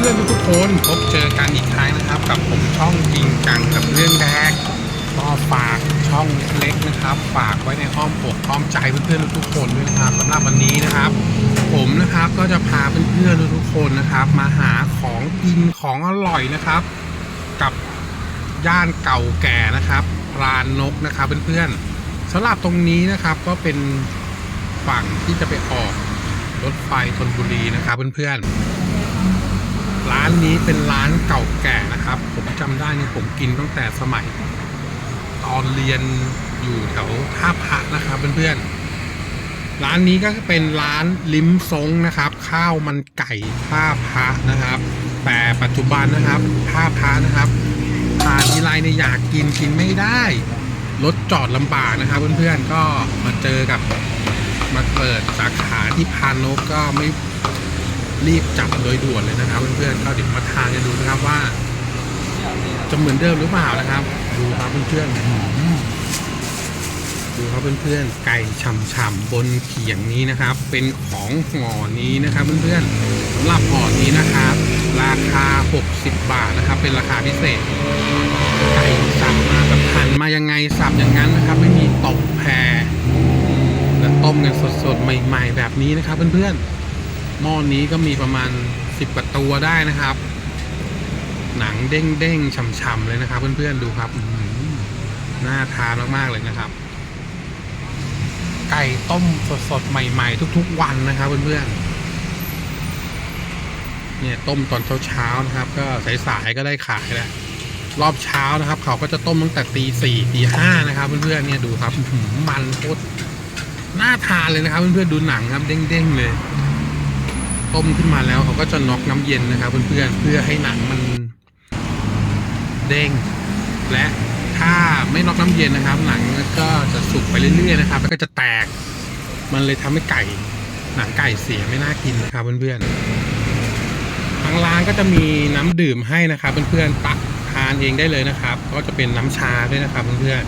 พื่อนๆทุกคนพบเจอกันอีกครั้งนะครับ กับผมช่องจริงจังกับเรื่องแดกก็ฝากช่องเล็กนะครับ ฝากไว้ในอ้อมอกอ้อมใจเพื่อนๆทุกคนด้วยนะครับสำหรับวันนี้นะครับ ผมนะครับก็จะพาเพื่อนๆทุกคนนะครับ มาหาของกินของอร่อยนะครับ กับย่านเก่าแก่นะครับรานนกนะครับเพื่อนๆสำหรับตรงนี้นะครับก็เป็นฝั่งที่จะไปออกรถไฟธนบุรีนะครับเพื่อนๆ ร้านนี้เป็นร้านเก่าแก่นะครับ ผมจำได้เนี่ยผมกินตั้งแต่สมัย ตอนเรียนอยู่แถวท่าพระนะครับเพื่อนๆ ร้านนี้ก็เป็นร้านลิ้มซงนะครับ ข้าวมันไก่ท่าพระนะครับ แต่ปัจจุบันนะครับท่าพระนะครับผ่านทีไรเนี่ยอยากกินกินไม่ได้รถจอดลำบากนะครับ เพื่อนๆก็มาเจอกับมาเปิดสาขาที่พานกก็ไม่ รีบจับโดยด่วนเลยนะครับเพื่อนๆก็เดี๋ยวมาทานกันดูนะครับว่าจะเหมือนเดิมหรือเปล่านะครับ ดูครับเพื่อนๆดูครับเพื่อนๆไก่ฉ่ำๆบนเขียงนี้นะครับ เป็นของห่อนี้นะครับเพื่อนๆสำหรับห่อนี้นะครับ ราคา 60 บาทนะครับ เป็นราคาพิเศษไก่สับมาแบบหั่นมายังไงสับอย่างนั้นนะครับ ไม่มีตบแพรและต้มกันสดๆใหม่ ๆ แบบนี้นะครับเพื่อนๆ หม้อนี้ก็มีประมาณ 10กว่าตัวได้นะครับ หนังเด้งๆฉ่ำๆเลยนะครับ เพื่อนๆดูครับน่าทานมากๆเลยนะครับ ไก่ต้มสดๆใหม่ ๆ ทุก ๆ วันนะครับเพื่อนๆเนี่ยต้มตอนเช้าๆนะครับ ก็สายๆก็ได้ขายแล้วรอบเช้านะครับ เขาก็จะต้มตั้งแต่ตีสี่ตีห้านะครับ เพื่อนๆเนี่ยดูครับมันโคตรน่าทานเลยนะครับ เพื่อนๆดูหนังครับเด้งๆเลย ต้มขึ้นมาแล้วเขาก็จะน็อกน้ำเย็นนะครับเพื่อนๆเพื่อให้หนังมันเด้งและถ้าไม่น็อกน้ำเย็นนะครับ หนังก็จะสุกไปเรื่อยๆนะครับ แล้วก็จะแตกมันเลยทำให้ไก่ หนังไก่เสียไม่น่ากินนะครับเพื่อนๆทางร้านก็จะมีน้ำดื่มให้นะครับเพื่อนๆตักทานเองได้เลยนะครับ ก็จะเป็นน้ำชาด้วยนะครับเพื่อน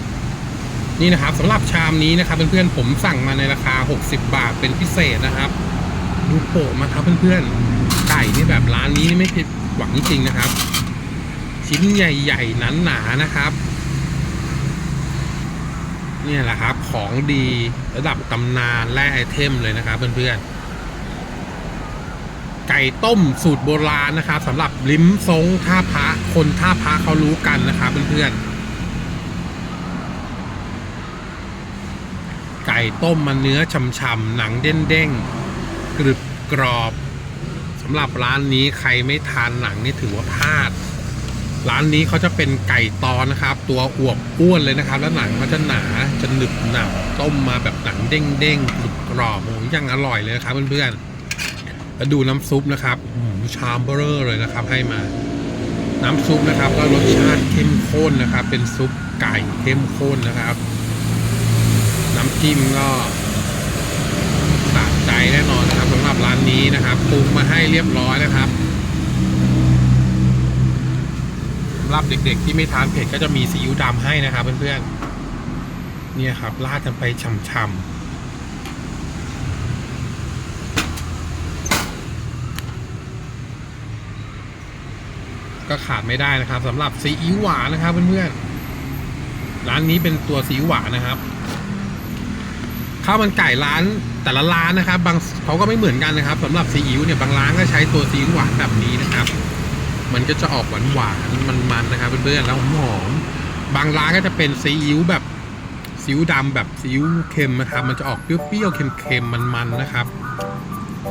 ๆนี่นะครับสำหรับชามนี้นะครับเพื่อนๆผมสั่งมาในราคา 60 บาทเป็นพิเศษนะครับ ดูโปะมาครับเพื่อนๆ ไก่นี่แบบร้านนี้ไม่ผิดหวังจริงๆนะครับ ชิ้นใหญ่ๆหนาๆนะครับ เนี่ยแหละครับของดีระดับตำนานและไอเทมเลยนะครับเพื่อนๆ ไก่ต้มสูตรโบราณนะครับสำหรับลิ้มซงท่าพระคนท่าพระเขารู้กันนะครับเพื่อนๆไก่ต้มมันเนื้อฉ่ำๆหนังเด้งๆ กรึบกรอบสำหรับร้านนี้ใครไม่ทานหนังนี่ถือว่าพลาด ร้านนี้เขาจะเป็นไก่ตอนนะครับ ตัวอวบอ้วนเลยนะครับ แล้วหนังมันจะหนาจะหนึบหนับต้มมาแบบหนังเด้งเด้งๆกรุบกรอบโอ้โหยังอร่อยเลยนะครับเพื่อนๆแล้วดูน้ำซุปนะครับชามเบอร์เลยนะครับ ให้มา น้ำซุปนะครับ ก็รสชาติเข้มข้นนะครับ เป็นซุปไก่เข้มข้นนะครับ น้ำจิ้มก็ แน่นอนนะครับสำหรับร้านนี้นะครับปรุงมาให้เรียบร้อยนะครับสำหรับเด็ก ๆ ที่ไม่ทานเผ็ดก็จะมีซีอิ๊วดำให้นะครับเพื่อนๆเนี่ยครับราดกันไปฉ่ำๆก็ขาดไม่ได้นะครับสำหรับซีอิ๊วหวานนะครับเพื่อนๆร้านนี้เป็นตัวซีอิ๊วหวานนะครับ ข้าวมันไก่ร้านแต่ละร้านนะครับ บางเขาก็ไม่เหมือนกันนะครับสำหรับซีอิ๊วเนี่ยบางร้านก็ใช้ตัวซีอิ๊วหวานแบบนี้นะครับ มันก็จะออกหวานหวานมันมันๆนะครับเพื่อนๆแล้วหอมๆบางร้านก็จะเป็นซีอิ๊วแบบซีอิ๊วดำแบบซีอิ๊วเค็มนะครับ มันจะออกเปรี้ยวๆเค็มๆมันๆนะครับ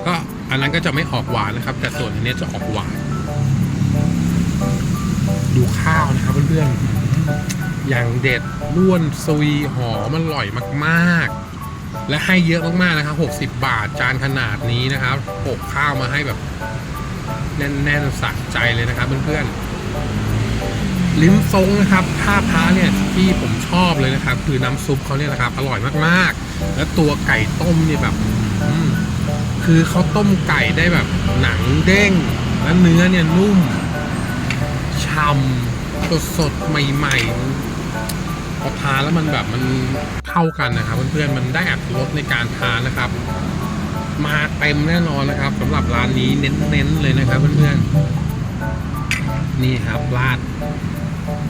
ก็อันนั้นก็จะไม่ออกหวานนะครับ แต่ส่วนอันนี้จะออกหวาน ดูข้าวนะครับเพื่อนๆอย่างเด็ดล้วนซุยหอมอร่อยมาก ๆ และให้เยอะมากๆนะครับ 60 บาทจานขนาดนี้นะครับโปกข้าวมาให้แบบ แน่นๆสะใจเลยนะครับเพื่อนๆลิ้มซงนะครับท่าพระเนี่ยที่ผมชอบเลยนะครับ คือน้ำซุปเขาเนี่ยนะครับ อร่อยมากๆ แล้วตัวไก่ต้มเนี่ยแบบคือเขาต้มไก่ได้แบบหนังเด้ง และเนื้อเนี่ยนุ่มช่ำสดๆใหม่ ๆ พอทานแล้วมันแบบมันเข้ากันนะครับเพื่อนๆมันได้อัตรสในการทานนะครับ มาเต็มแน่นอนนะครับสำหรับร้านนี้เน้นๆเลยนะครับเพื่อนๆนี่ครับราด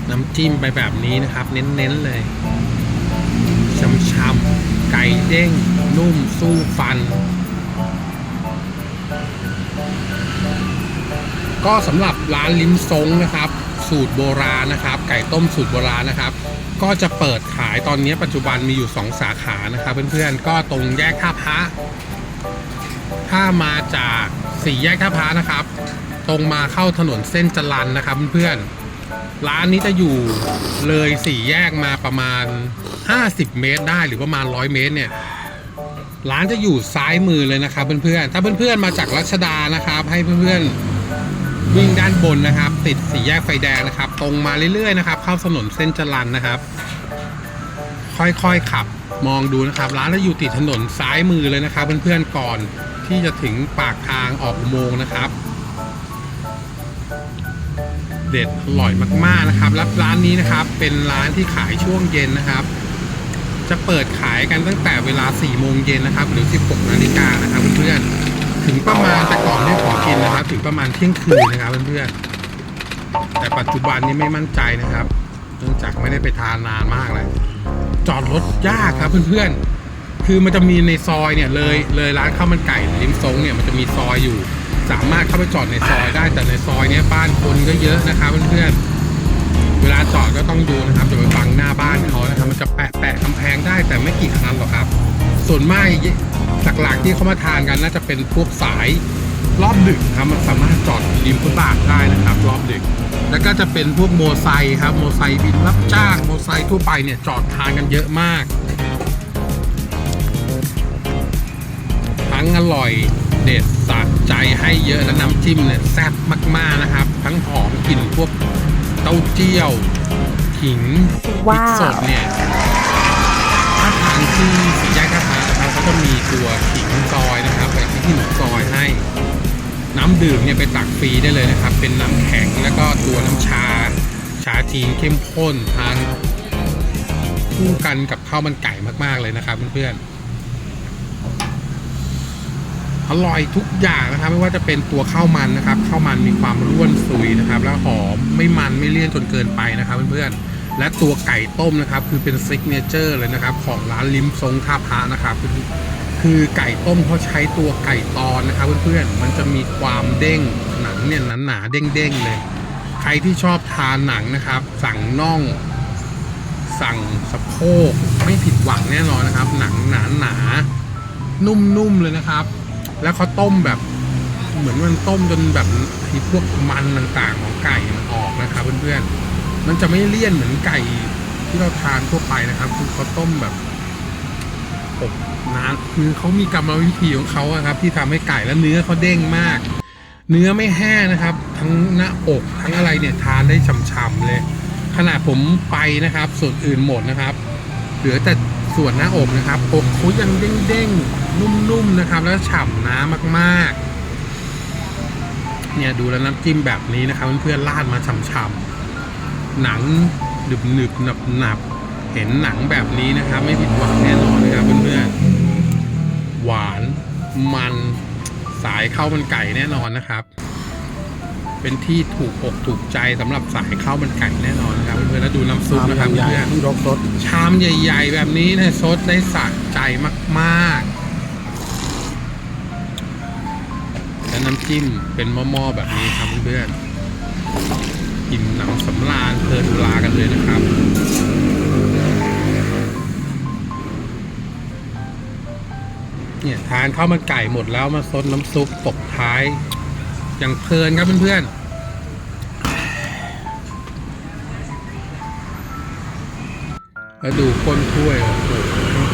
น้ำจิ้มไปแบบนี้นะครับ เน้นๆเลยช่ำๆไก่เด้งนุ่มสู้ฟันก็สำหรับร้านลิ้มซงนะครับ สูตรโบราณนะครับ ไก่ต้มสูตรโบราณนะครับ ก็จะเปิดขายตอนนี้ปัจจุบันมีอยู่ 2 สาขานะครับเพื่อนๆก็ตรงแยกท่าพระถ้ามาจากสี่แยกท่าพระนะครับ ตรงมาเข้าถนนเส้นจรันนะครับเพื่อนๆร้านนี้จะอยู่เลยสี่แยกมาประมาณ 50 เมตรได้หรือประมาณ 100 เมตรเนี่ยร้านจะอยู่ซ้ายมือเลยนะครับเพื่อนๆถ้าเพื่อนๆมาจากรัชดานะครับ ให้เพื่อนๆ วิ่งด้านบนนะครับ ติดสี่แยกไฟแดงนะครับ ตรงมาเรื่อยๆนะครับ เข้าถนนเส้นจรันนะครับ ค่อยๆขับมองดูนะครับ ร้านจะอยู่ติดถนนซ้ายมือเลยนะครับ เพื่อนๆก่อนที่จะถึงปากทางออกอุโมงค์นะครับ เด็ดอร่อยมากๆนะครับแล้วร้านนี้นะครับ เป็นร้านที่ขายช่วงเย็นนะครับจะเปิดขายกันตั้งแต่เวลา 4 โมงเย็นนะครับ หรือ 16 นาฬิกานะครับเพื่อนๆ ถึงประมาณแต่ก่อนที่ผมกินนะครับ ถึงประมาณเที่ยงคืนนะครับเพื่อนๆแต่ปัจจุบันนี้ไม่มั่นใจนะครับเนื่องจากไม่ได้ไปทานนานมากเลยจอดรถยากครับเพื่อนๆ คือมันจะมีในซอยเนี่ยเลยเลยร้านข้าวมันไก่ริมซงเนี่ยมันจะมีซอยอยู่ สามารถเข้าไปจอดในซอยได้แต่ในซอยเนี้ยบ้านคนก็เยอะนะครับเพื่อนๆ เวลาจอดก็ต้องดูนะครับจะไปบังหน้าบ้านเขานะครับมันจะแปะแปะกำแพงได้แต่ไม่กี่คันหรอกครับ ส่วนมากหลักๆที่เขามาทานกันน่าจะเป็นพวกสายรอบดึกครับมันสามารถจอดริมฟุตบาทได้นะครับ รอบดึก แล้วก็จะเป็นพวกโมไซค์ครับโมไซค์บินรับจ้างโมไซค์ทั่วไปเนี่ยจอดทานกันเยอะมาก ทั้งอร่อยเด็ดสะใจให้เยอะและน้ำจิ้มเนี่ยแซ่บมากๆนะครับ ทั้งหอมกลิ่นพวกเต้าเจี้ยวขิงพริว้ากสวดเนี่ยถ้าทานที่สี่แยกท่าพระ นะครับเขาจะมีตัวขิงซอยนะครับแบบที่หนูซอยให้ น้ำดื่มเนี่ยไปตักฟรีได้เลยนะครับ เป็นน้ำแข็งแล้วก็ตัวน้ำชา ชาจีนเข้มข้นทานคู่กันกับข้าวมันไก่มากๆเลยนะครับเพื่อนๆอร่อยทุกอย่างนะครับ ไม่ว่าจะเป็นตัวข้าวมันนะครับข้าวมันมีความร่วนซุยนะครับ แล้วหอมไม่มันไม่เลี่ยนจนเกินไปนะครับเพื่อนๆ และตัวไก่ต้มนะครับ คือเป็นซิกเนเจอร์เลยนะครับ ของร้านลิมซงท่าพระนะครับ คือไก่ต้มเขาใช้ตัวไก่ตอนนะครับเพื่อนๆมันจะมีความเด้งหนังเนี่ยหนาๆเด้งๆเลย ใครที่ชอบทานหนังนะครับ สั่งน่อง สั่งสะโพกไม่ผิดหวังแน่นอนนะครับ หนังหนาหนานุ่มๆเลยนะครับ แล้วเขาต้มแบบเหมือนมันต้มจนแบบไอ้พวกมันต่างๆของไก่มันออกนะครับเพื่อนๆ มันจะไม่เลี่ยนเหมือนไก่ที่เราทานทั่วไปนะครับ คือเขาต้มแบบอบนานคือเขามีกรรมวิธีของเขาครับ ที่ทำให้ไก่และเนื้อเขาเด้งมาก เนื้อไม่แห้งนะครับ ทั้งหน้าอกทั้งอะไรเนี่ยทานได้ฉ่ำๆเลย ขนาดผมไปนะครับ ส่วนอื่นหมดนะครับ เหลือแต่ส่วนหน้าอกนะครับอกเขายังเด้งๆนุ่มๆนะครับ แล้วฉ่ำน้ำมากๆเนี่ยดูแล้วน้ำจิ้มแบบนี้นะครับเพื่อนๆราดมาฉ่ำๆ หนังหนึบหนึบหนับหนับๆเห็นหนังแบบนี้นะครับ ไม่ผิดหวังแน่นอนนะครับเพื่อนๆหวานมันสายข้าวมันไก่แน่นอนนะครับ เป็นที่ถูกอกถูกใจสำหรับสายข้าวมันไก่แน่นอนนะครับเพื่อนๆแล้วดูน้ำซุปนะครับใหญ่เพื่อนๆที่รกรสชามใหญ่ ๆ แบบนี้เนี่ยซดได้สะใจมากๆและน้ำจิ้มเป็นหม้อๆแบบนี้ครับเพื่อนๆ อิ่มหนำสำราญเพลินลากันเลยนะครับเนี่ยทานข้าวมันไก่หมดแล้วมาซดน้ำซุปตบท้ายอย่างเพลินครับเพื่อนๆแล้วดูก้นถ้วยโอ้โห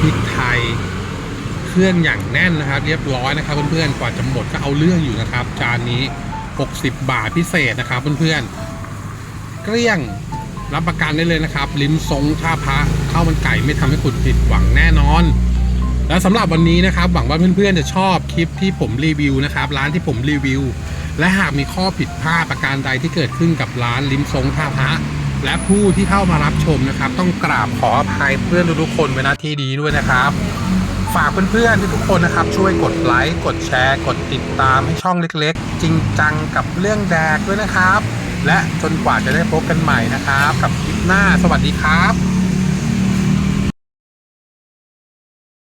พริกไทยเครื่องอย่างแน่นนะครับ เรียบร้อยนะครับเพื่อนๆกว่าจะหมดก็เอาเรื่องอยู่นะครับ จานนี้ 60 บาทพิเศษนะครับเพื่อนๆ เกลี้ยง รับประกันได้เลยนะครับ ลิ้มทรงท่าพระข้าวมันไก่ไม่ทำให้คุณผิดหวังแน่นอน และสำหรับวันนี้นะครับ หวังว่าเพื่อนๆจะชอบคลิปที่ผมรีวิวนะครับ ร้านที่ผมรีวิว และหากมีข้อผิดพลาดประการใดที่เกิดขึ้นกับร้านลิ้มทรงท่าพระและผู้ที่เข้ามารับชมนะครับ ต้องกราบขออภัยเพื่อนทุกๆคนไว้ณที่ดีด้วยนะครับฝากเพื่อนๆทุกคนนะครับช่วยกดไลค์ กดแชร์ กดติดตามให้ช่องเล็กๆ จริงจังกับเรื่องแดกด้วยนะครับ และจนกว่าจะได้พบกันใหม่นะครับ กับคลิปหน้าสวัสดีครับ